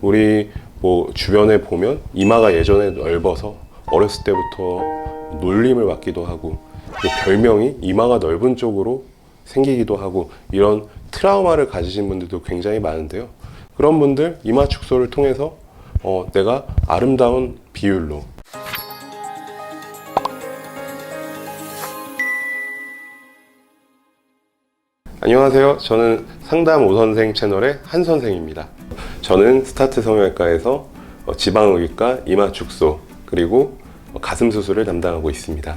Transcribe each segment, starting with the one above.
우리 뭐 주변에 보면 이마가 예전에 넓어서 어렸을 때부터 놀림을 받기도 하고 또 별명이 이마가 넓은 쪽으로 생기기도 하고 이런 트라우마를 가지신 분들도 굉장히 많은데요. 그런 분들 이마 축소를 통해서 어, 내가 아름다운 비율로 안녕하세요. 저는 상담 오선생 채널의 한 선생입니다. 저는 스타트 성형외과에서 어, 지방의과, 이마 축소, 그리고 어, 가슴 수술을 담당하고 있습니다.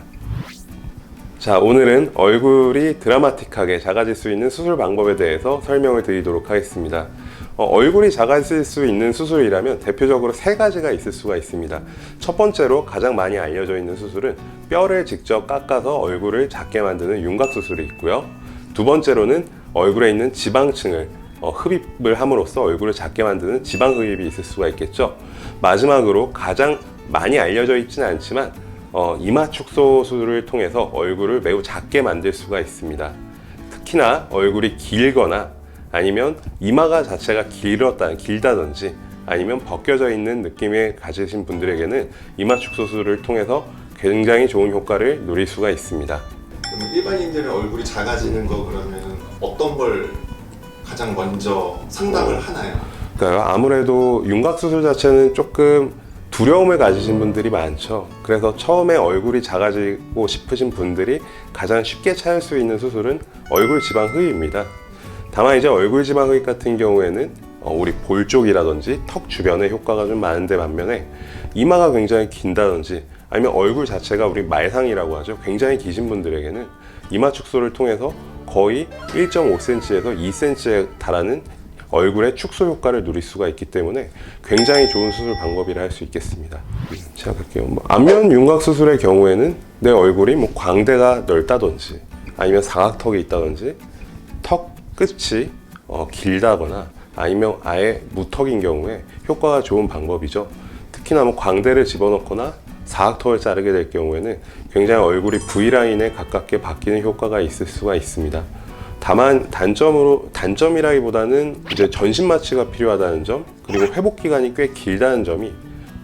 자, 오늘은 얼굴이 드라마틱하게 작아질 수 있는 수술 방법에 대해서 설명을 드리도록 하겠습니다. 어, 얼굴이 작아질 수 있는 수술이라면 대표적으로 세 가지가 있을 수가 있습니다. 첫 번째로 가장 많이 알려져 있는 수술은 흡뼈를 직접 깎아서 얼굴을 작게 만드는 윤곽 수술이 있고요. 두 번째로는 얼굴에 있는 지방층을 어, 흡입을 함으로써 얼굴을 작게 만드는 지방 흡입이 있을 수가 있겠죠. 마지막으로 가장 많이 알려져 있지는 않지만 어, 이마 축소 수술을 통해서 얼굴을 매우 작게 만들 수가 있습니다. 특히나 얼굴이 길거나 아니면 이마가 자체가 길었다, 길다든지 아니면 벗겨져 있는 느낌을 가지신 분들에게는 이마 축소 수술을 통해서 굉장히 좋은 효과를 누릴 수가 있습니다. 일반인들의 얼굴이 작아지는 거 그러면 어떤 걸 가장 먼저 상담을 하나요? 그러니까요. 아무래도 윤곽 수술 자체는 조금 두려움을 가지신 분들이 많죠. 그래서 처음에 얼굴이 작아지고 싶으신 분들이 가장 쉽게 찾을 수 있는 수술은 얼굴 지방 흡입입니다. 다만 이제 얼굴 지방 흡입 같은 경우에는 어, 우리 볼 쪽이라든지 턱 주변에 효과가 좀 많은데 반면에 이마가 굉장히 긴다든지 아니면 얼굴 자체가 우리 말상이라고 하죠. 굉장히 기신 분들에게는 이마 축소를 통해서 거의 1.5cm에서 2cm에 달하는 얼굴의 축소 효과를 누릴 수가 있기 때문에 굉장히 좋은 수술 방법이라 할 수 있겠습니다. 갈게요. 뭐 안면 윤곽 수술의 경우에는 내 얼굴이 뭐 광대가 넓다든지 아니면 사각턱이 있다든지 턱 끝이 어, 길다거나 아니면 아예 무턱인 경우에 효과가 좋은 방법이죠. 특히나 뭐 광대를 집어넣거나 사각턱을 자르게 될 경우에는 굉장히 얼굴이 V라인에 가깝게 바뀌는 효과가 있을 수가 있습니다. 다만 단점으로 단점이라기보다는 이제 전신 마취가 필요하다는 점 그리고 회복 기간이 꽤 길다는 점이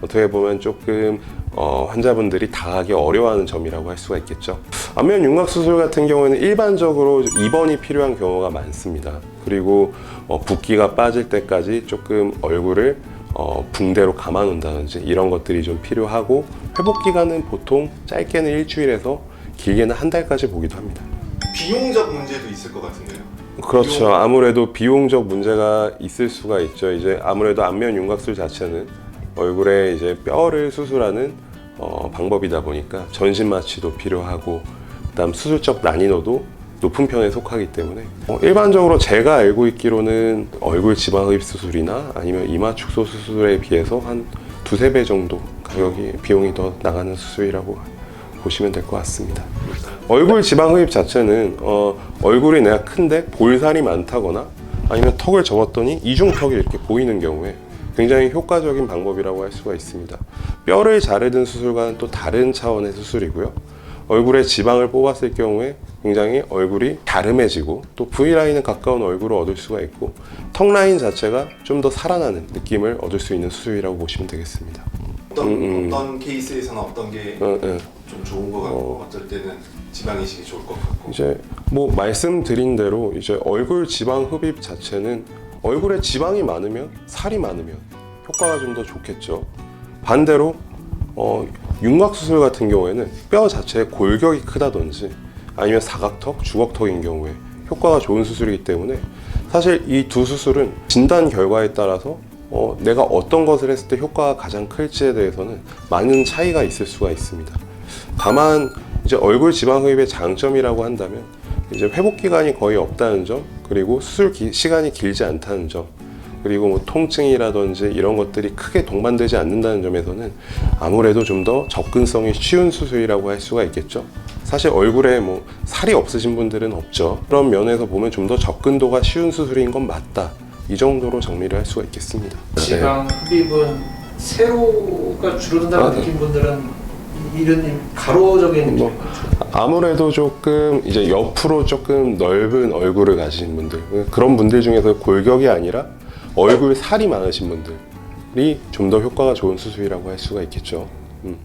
어떻게 보면 조금 어, 환자분들이 다하기 어려워하는 점이라고 할 수가 있겠죠. 안면 윤곽 수술 같은 경우에는 일반적으로 입원이 필요한 경우가 많습니다. 그리고 어, 붓기가 빠질 때까지 조금 얼굴을 어, 붕대로 감아놓는다든지 이런 것들이 좀 필요하고 회복 기간은 보통 짧게는 일주일에서 길게는 한 달까지 보기도 합니다. 비용적 문제도 있을 것 같은데요. 그렇죠. 비용- 아무래도 비용적 문제가 있을 수가 있죠. 이제 아무래도 안면 윤곽술 자체는 얼굴에 이제 뼈를 수술하는 어, 방법이다 보니까 전신 마취도 필요하고 그다음 수술적 난이도도 높은 편에 속하기 때문에 어, 일반적으로 제가 알고 있기로는 얼굴 지방 흡입 수술이나 아니면 이마 축소 수술에 비해서 한 두세 배 정도 가격이 비용이 더 나가는 수술이라고 보시면 될 것 같습니다. 얼굴 지방 흡입 자체는 어, 얼굴이 내가 큰데 볼살이 많다거나 아니면 턱을 접었더니 이중턱이 이렇게 보이는 경우에 굉장히 효과적인 방법이라고 할 수가 있습니다. 뼈를 자르는 수술과는 또 다른 차원의 수술이고요. 얼굴에 지방을 뽑았을 경우에 굉장히 얼굴이 갸름해지고 또 V라인에 가까운 얼굴을 얻을 수가 있고 턱 라인 자체가 좀 더 살아나는 느낌을 얻을 수 있는 수술이라고 보시면 되겠습니다. 어떤 음, 음. 어떤 케이스에서는 어떤 게좀 어, 어. 좋은 것 같고 어. 쩔 때는 지방 이식이 좋을 것 같고. 이제 뭐 말씀드린 대로 이제 얼굴 지방 흡입 자체는 얼굴에 지방이 많으면 살이 많으면 효과가 좀 더 좋겠죠. 반대로 어, 윤곽 수술 같은 경우에는 뼈 자체의 골격이 크다든지 아니면 사각턱, 주걱턱인 경우에 효과가 좋은 수술이기 때문에 사실 이 두 수술은 진단 결과에 따라서 어, 내가 어떤 것을 했을 때 효과가 가장 클지에 대해서는 많은 차이가 있을 수가 있습니다. 다만 이제 얼굴 지방 흡입의 장점이라고 한다면 이제 회복 기간이 거의 없다는 점 그리고 수술 기- 시간이 길지 않다는 점 그리고 뭐 통증이라든지 이런 것들이 크게 동반되지 않는다는 점에서는 아무래도 좀 더 접근성이 쉬운 수술이라고 할 수가 있겠죠. 사실 얼굴에 뭐 살이 없으신 분들은 없죠. 그런 면에서 보면 좀 더 접근도가 쉬운 수술인 건 맞다. 이 정도로 정리를 할 수가 있겠습니다. 지방 흡입은 세로가 줄어든다고 아, 네. 느낀 분들은 이런 가로적인 느낌 뭐, 아무래도 조금 이제 옆으로 조금 넓은 얼굴을 가지신 분들 그런 분들 중에서 골격이 아니라 얼굴 살이 많으신 분들 수술이 좀 더 효과가 좋은 수술이라고 할 수가 있겠죠. 음.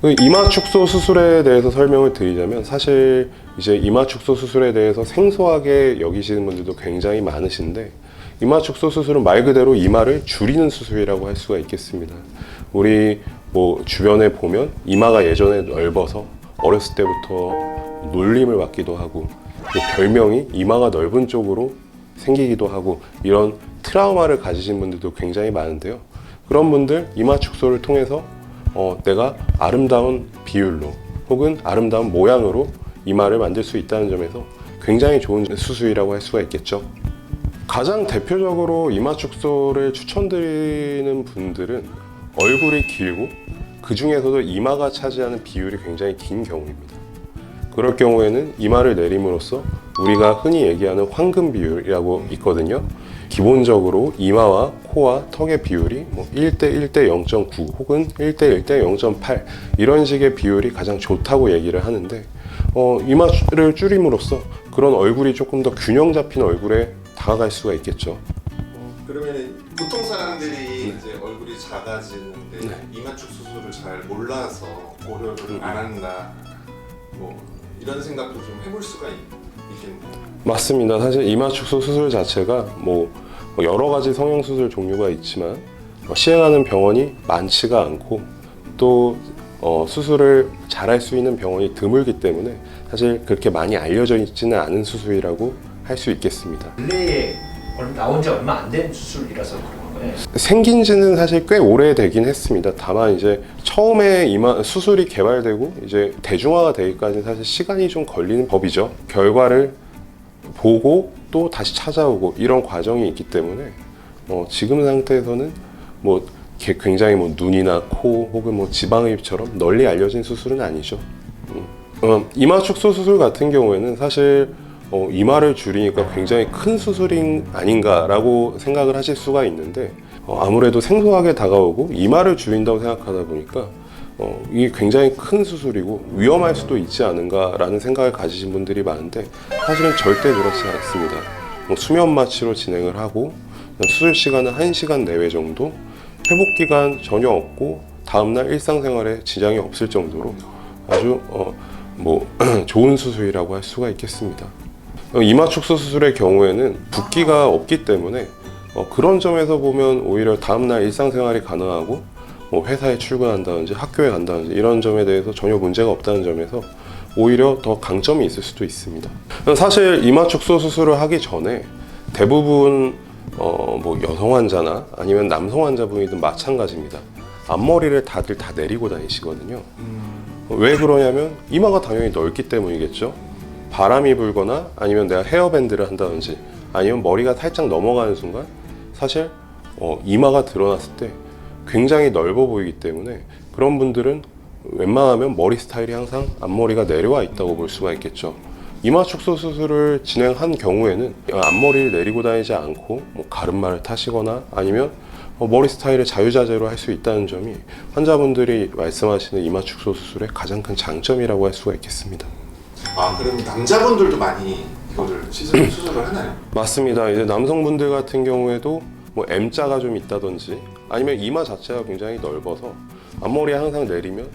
그 이마 축소 수술에 대해서 설명을 드리자면 사실 이제 이마 축소 수술에 대해서 생소하게 여기시는 분들도 굉장히 많으신데 이마 축소 수술은 말 그대로 이마를 줄이는 수술이라고 할 수가 있겠습니다. 우리 뭐 주변에 보면 이마가 예전에 넓어서 어렸을 때부터 놀림을 받기도 하고 또 별명이 이마가 넓은 쪽으로 생기기도 하고 이런 트라우마를 가지신 분들도 굉장히 많은데요. 그런 분들 이마 축소를 통해서 어, 내가 아름다운 비율로 혹은 아름다운 모양으로 이마를 만들 수 있다는 점에서 굉장히 좋은 수술이라고 할 수가 있겠죠. 가장 대표적으로 이마 축소를 추천드리는 분들은 얼굴이 길고 그 중에서도 이마가 차지하는 비율이 굉장히 긴 경우입니다. 그럴 경우에는 이마를 내림으로써 우리가 흔히 얘기하는 황금 비율이라고 있거든요. 기본적으로 이마와 코와 턱의 비율이 뭐 1대 1대 0.9 혹은 1대 1대 0.8 이런 식의 비율이 가장 좋다고 얘기를 하는데 어, 이마를 줄임으로써 그런 얼굴이 조금 더 균형 잡힌 얼굴에 다가갈 수가 있겠죠. 그러면 보통 사람들이 이제 얼굴이 작아지는데 네. 이마축 수술을 잘 몰라서 고려를 안 한다. 뭐 이런 생각도 좀 해볼 수가 있, 있겠네요. 맞습니다. 사실 이마 축소 수술 자체가 뭐 여러 가지 성형 수술 종류가 있지만 어, 시행하는 병원이 많지가 않고 또 어, 수술을 잘할 수 있는 병원이 드물기 때문에 사실 그렇게 많이 알려져 있지는 않은 수술이라고 할 수 있겠습니다. 얼- 나온 지 얼마 안 된 수술이라서 그런. 생긴 지는 사실 꽤 오래되긴 했습니다. 다만 이제 처음에 이마 수술이 개발되고 이제 대중화가 되기까지는 사실 시간이 좀 걸리는 법이죠. 결과를 보고 또 다시 찾아오고 이런 과정이 있기 때문에 어, 지금 상태에서는 뭐 게- 굉장히 뭐 눈이나 코 혹은 뭐 지방흡입처럼 널리 알려진 수술은 아니죠. 음. 어, 이마 축소 수술 같은 경우에는 사실 어, 이마를 줄이니까 굉장히 큰 수술인 아닌가라고 생각을 하실 수가 있는데 어, 아무래도 생소하게 다가오고 이마를 줄인다고 생각하다 보니까 어, 이게 굉장히 큰 수술이고 위험할 수도 있지 않은가라는 생각을 가지신 분들이 많은데 사실은 절대 그렇지 않습니다. 뭐 수면 마취로 진행을 하고 수술 시간은 1시간 내외 정도 회복 기간 전혀 없고 다음날 일상생활에 지장이 없을 정도로 아주 어, 뭐 좋은 수술이라고 할 수가 있겠습니다. 어, 이마 축소 수술의 경우에는 붓기가 없기 때문에 어, 그런 점에서 보면 오히려 다음날 일상생활이 가능하고 뭐 회사에 출근한다든지 학교에 간다든지 이런 점에 대해서 전혀 문제가 없다는 점에서 오히려 더 강점이 있을 수도 있습니다. 사실 이마 축소 수술을 하기 전에 대부분 어, 뭐 여성 환자나 아니면 남성 환자분이든 마찬가지입니다. 앞머리를 다들 다 내리고 다니시거든요. 왜 그러냐면 이마가 당연히 넓기 때문이겠죠. 바람이 불거나 아니면 내가 헤어밴드를 한다든지 아니면 머리가 살짝 넘어가는 순간 사실 어, 이마가 드러났을 때 굉장히 넓어 보이기 때문에 그런 분들은 웬만하면 머리 스타일이 항상 앞머리가 내려와 있다고 볼 수가 있겠죠. 이마 축소 수술을 진행한 경우에는 앞머리를 내리고 다니지 않고 뭐 가르마를 타시거나 아니면 어, 머리 스타일을 자유자재로 할 수 있다는 점이 환자분들이 말씀하시는 이마 축소 수술의 가장 큰 장점이라고 할 수가 있겠습니다. 아 그럼 남자분들도 많이 이거를 시술 수술을 하나요? 맞습니다. 이제 남성분들 같은 경우에도 뭐 M자가 좀 있다든지 아니면 이마 자체가 굉장히 넓어서 앞머리 항상 내리면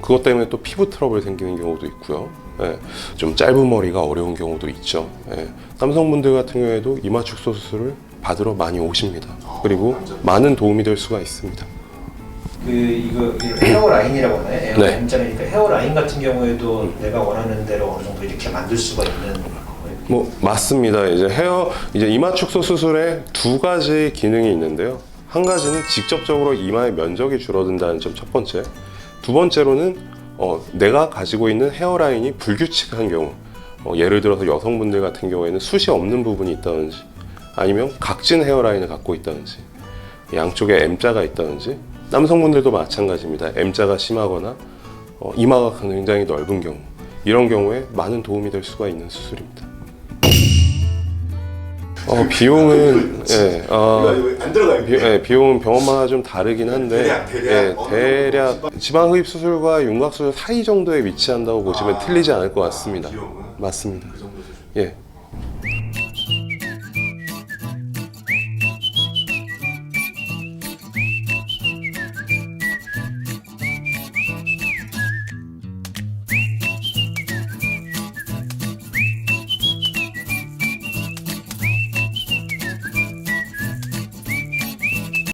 그것 때문에 또 피부 트러블 생기는 경우도 있고요. 예, 좀 짧은 머리가 어려운 경우도 있죠. 예, 남성분들 같은 경우에도 이마 축소 수술을 받으러 많이 오십니다. 그리고 많은 도움이 될 수가 있습니다. 그 이거 이거 헤어 라인이라고 하나요? 헤어 네. M자니까 헤어 라인 같은 경우에도 내가 원하는 대로 어느 정도 이렇게 만들 수가 있는 거예요. 뭐 맞습니다. 이제 헤어 이제 이마 축소 수술에 두 가지 기능이 있는데요. 한 가지는 직접적으로 이마의 면적이 줄어든다는 점 첫 번째. 두 번째로는 어, 내가 가지고 있는 헤어라인이 불규칙한 경우, 어, 예를 들어서 여성분들 같은 경우에는 숱이 없는 부분이 있다든지, 아니면 각진 헤어라인을 갖고 있다든지, 양쪽에 M자가 있다든지, 남성분들도 마찬가지입니다. M자가 심하거나 어, 이마가 굉장히 넓은 경우, 이런 경우에 많은 도움이 될 수가 있는 수술입니다. 어, 비용은 예, 어, 안 들어가요. 비, 예, 비용은 병원마다 좀 다르긴 한데 대략, 대략 예, 대략 지방 흡입 수술과 윤곽 수술 사이 정도에 위치한다고 보시면 아, 틀리지 않을 것 같습니다. 비용은 맞습니다. 그 정도 수준. 예,